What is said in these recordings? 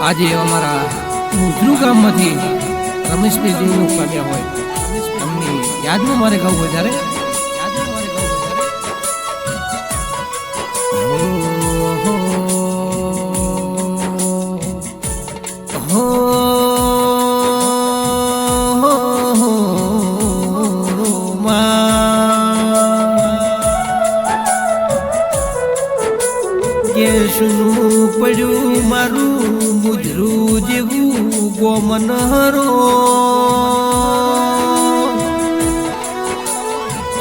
આજે અમારા મુદ્રુ ગામમાંથી રમેશભાઈ જેવું કર્યા હોય એમની યાદમાં મારે ગાવું હોય કે શું પડ્યું મારું મુજરું જેવું ગોમનહરો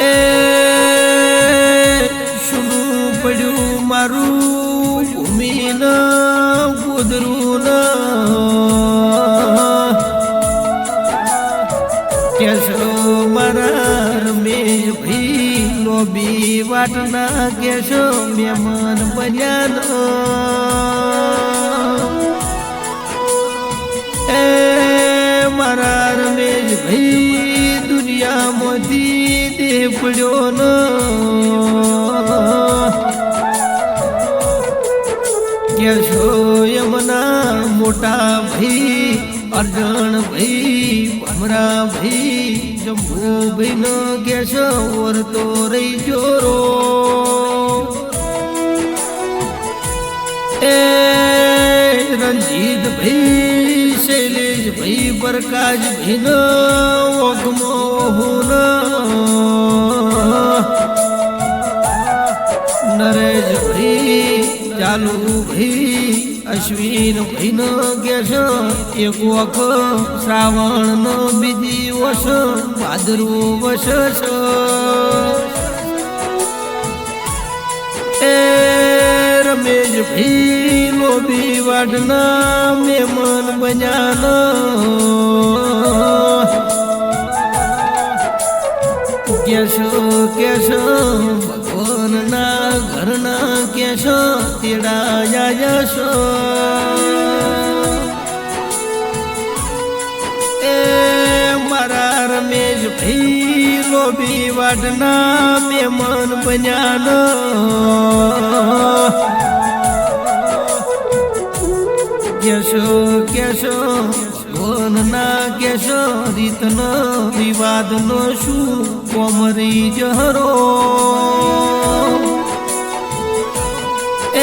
એ શું પડ્યું મારું ભૂમિન ગોદરું કેશો મારા મેં ભાઈ? લોબી વાટના કેશો મહેમાન બન્યાનો એ મારા રમેશ ભાઈ દુનિયા મોતી તે પડ્યો નો કેશો યમના મોટા ભાઈ અર્જણ ભાઈ, ભમરા ભાઈ, જંબુ ભાઈ નો કેશો ઓરતો રહી જોરો એ રંજીત ભાઈ, શૈલેષ ભાઈ પ્રકાશ ભાઈ નો, ઓગમો હું નરેશ ભાઈ, ચાલુ ભાઈ અશ્વિન ભાઈ નો ગેસ એક વખત શ્રાવણ નો બીજી વસ, ભાદરવું વસ એ રમેશ ભાઈ લોબી વાડના મહેમાન બન્યાનો. કેશો કેશો, ભગવાનના ઘરના કેશો તેડા જશો ભાઈ લોબી વાટના મહેમાન બન્યાનો. કેશો કેશો ભગવાનના કેશો, રીતનો વિવાદનો શું કોમરી જહરો.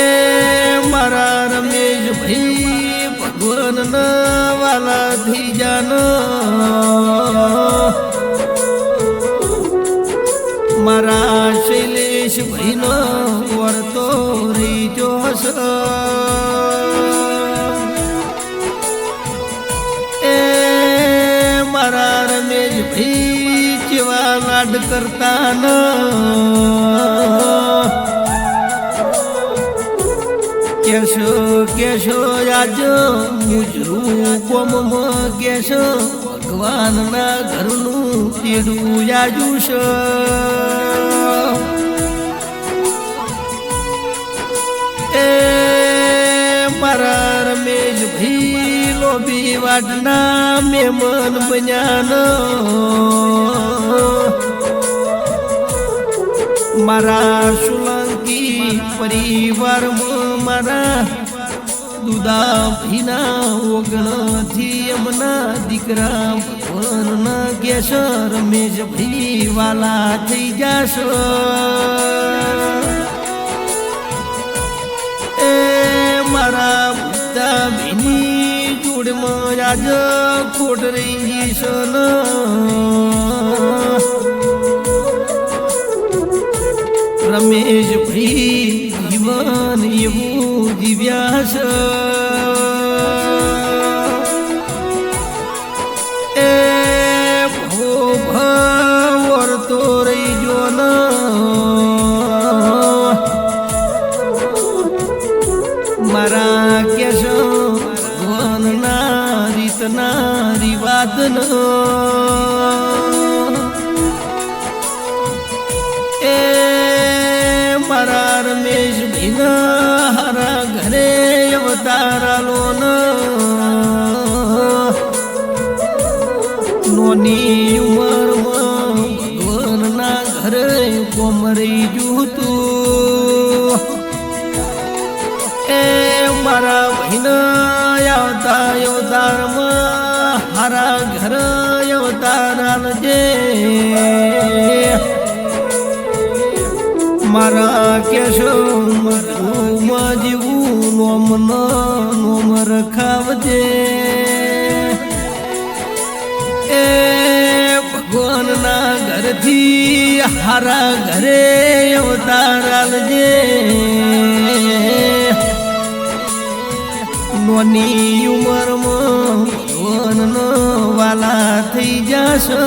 એ મારા રમેશ ભાઈ ભગવાન વાલા થઈ જાનો રમેશ ભાઈ કેવા લાડ કરતા ન કેશો કેશો, આજો મુજરું કોમમાં કેશો, ભગવાનના ઘરનું તેડું આજુ છે મારા રમેશ ભાઈ લોબી વાટના મન બન્યાનો. મારા સુલંકી પરિવારમાં મારા દુદા ભીના ઓગણથી એમના દીકરા ભગવાનના ગેસ રમેશ ભી વાલા થઈ જાશો. એ મારા બુદ્ધા ભીની જોડમાં આજ ખોટ રહી સન. રમેશ ભાઈ જીવન એવું દિવ્યાસ એ ભો ભવર તો રહી જો મારા રીતના રિવાદનો એ મારા રમેશ ભીના હારા ઘરે અવતારાલો નોની ઉંમરમાં ભગવાનના ઘરે કોમરી જૂતું. હારા ઘર અવતારાલજે મારા કેશો મધુમાં જીવું નોમ નોમ રખાવજે. એ ભગવાનના ઘરથી હારા ઘરે અવતારાલજે નોની ઉંમરમાં વાલા થઈ જશો.